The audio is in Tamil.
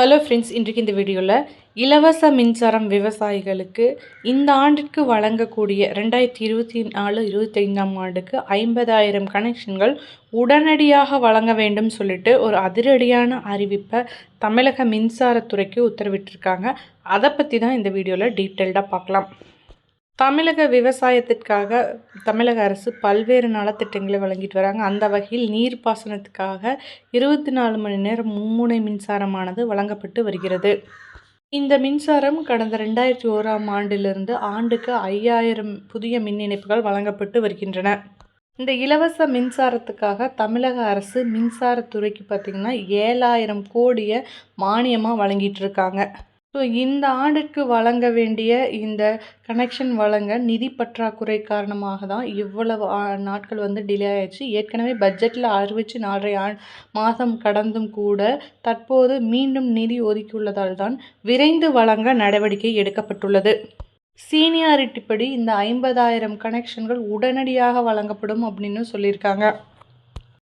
ஹலோ ஃப்ரெண்ட்ஸ் இன்றைக்கு இந்த வீடியோவில் இலவச மின்சாரம் விவசாயிகளுக்கு இந்த ஆண்டிற்கு வழங்கக்கூடிய ரெண்டாயிரத்தி இருபத்தி நாலு இருபத்தைந்தாம் ஆண்டுக்கு ஐம்பதாயிரம் கனெக்ஷன்கள் உடனடியாக வழங்க வேண்டும் சொல்லிட்டு ஒரு அதிரடியான அறிவிப்பை தமிழக மின்சாரத்துறைக்கு உத்தரவிட்டிருக்காங்க. அதை பற்றி தான் இந்த வீடியோவில் டீட்டெயில்டாக பார்க்கலாம். தமிழக விவசாயத்திற்காக தமிழக அரசு பல்வேறு நலத்திட்டங்களை வழங்கிட்டு வராங்க. அந்த வகையில் நீர்ப்பாசனத்துக்காக இருபத்தி நாலு மணி நேரம் மும்முனை மின்சாரமானது வழங்கப்பட்டு வருகிறது. இந்த மின்சாரம் கடந்த ரெண்டாயிரத்தி ஓராம் ஆண்டிலிருந்து ஆண்டுக்கு ஐயாயிரம் புதிய மின் இணைப்புகள் வழங்கப்பட்டு வருகின்றன. இந்த இலவச மின்சாரத்துக்காக தமிழக அரசு மின்சாரத்துறைக்கு பார்த்திங்கன்னா ஏழாயிரம் கோடியை மானியமாக வழங்கிட்டு இருக்காங்க. ஸோ இந்த ஆண்டிற்கு வழங்க வேண்டிய இந்த கனெக்ஷன் வழங்க நிதி பற்றாக்குறை காரணமாக தான் இவ்வளவு நாட்கள் வந்து டிலே ஆயிடுச்சு. ஏற்கனவே பட்ஜெட்டில் அறிவித்து நாலரை ஆ மாதம் கடந்தும் கூட தற்போது மீண்டும் நிதி ஒதுக்கியுள்ளதால் தான் விரைந்து வழங்க நடவடிக்கை எடுக்கப்பட்டுள்ளது. சீனியாரிட்டிப்படி இந்த ஐம்பதாயிரம் கனெக்ஷன்கள் உடனடியாக வழங்கப்படும் அப்படின்னு சொல்லியிருக்காங்க.